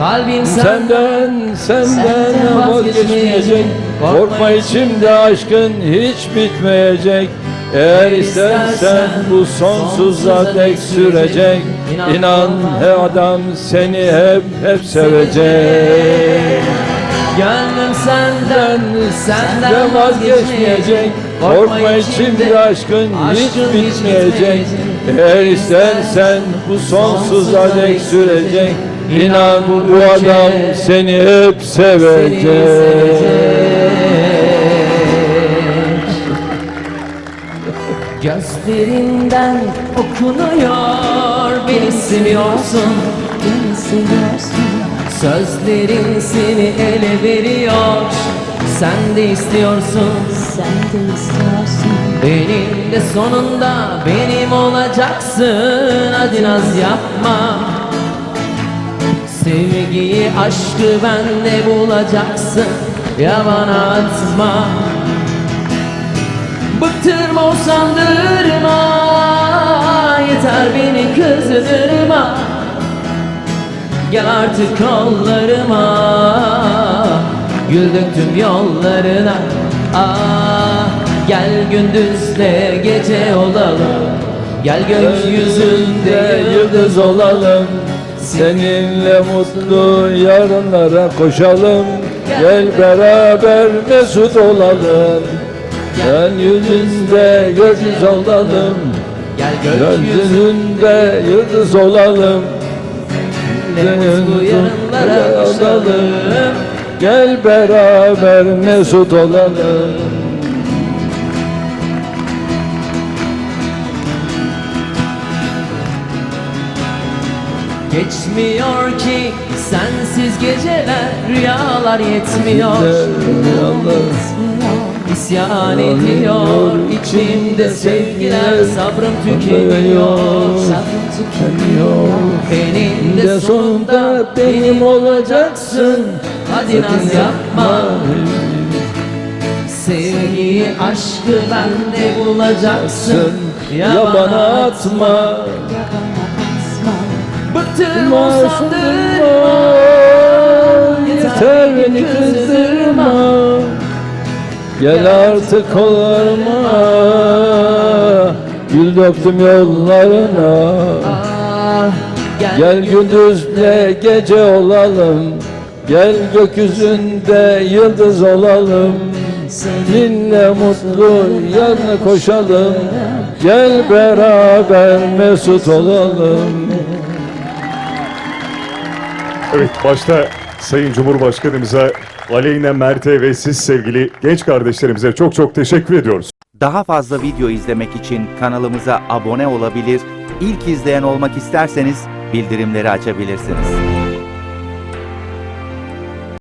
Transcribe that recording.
Kalbim senden Senden, vazgeçmeyecek. Korkma içimde aşkın hiç bitmeyecek. Eğer istersen bu sonsuza dek sürecek. İnan he adam seni hep hep sevecek. Gönlüm senden Senden vazgeçmeyecek. Korkma içimde aşkın hiç bitmeyecek. Eğer istersen bu sonsuza dek sürecek İnan bu adam seni hep sevecek. Gözlerinden okunuyor Beni seviyorsun Beni seviyorsun. Sözlerin seni ele veriyor Sen de istiyorsun. Sen de istiyorsun. Benim de sonunda benim olacaksın Hadi naz yapma Sevgiyi aşkı bende bulacaksın. Ya bana atma Bıktırma usandırma Yeter beni kızdırma. Gel artık kollarıma. Gül döktüm yollarına. Ah gel gündüzle gece olalım. Gel gökyüzünde yıldız olalım Seninle mutlu yarınlara koşalım. Gel beraber mesut olalım. Gel yüzünde yıldız olalım. Gel gökyüzünde yıldız olalım. Mutlu yarınlara koşalım. Gel beraber mesut olalım Geçmiyor ki sensiz geceler Rüyalar yetmiyor. İsyan ediyor içimde sevgiler Sabrım tükeniyor. Sabrım tükeniyor. Benim de sonunda benim olacaksın. Hadi naz yapma. Sevgiyi aşkı bende bulacaksın. Ya bana atma Bıktırma usandırma Yeter beni kızdırma. Gel artık kollarıma Gül döktüm yollarına. Ah, Gel gündüzle gece olalım. Gel gökyüzünde yıldız olalım. Seninle mutlu yarına koşalım. Gel beraber mesut olalım Evet başta Sayın Cumhurbaşkanımıza, Aleyna Mert'e ve siz sevgili genç kardeşlerimize çok çok teşekkür ediyoruz. Daha fazla video izlemek için kanalımıza abone olabilir, ilk izleyen olmak isterseniz bildirimleri açabilirsiniz.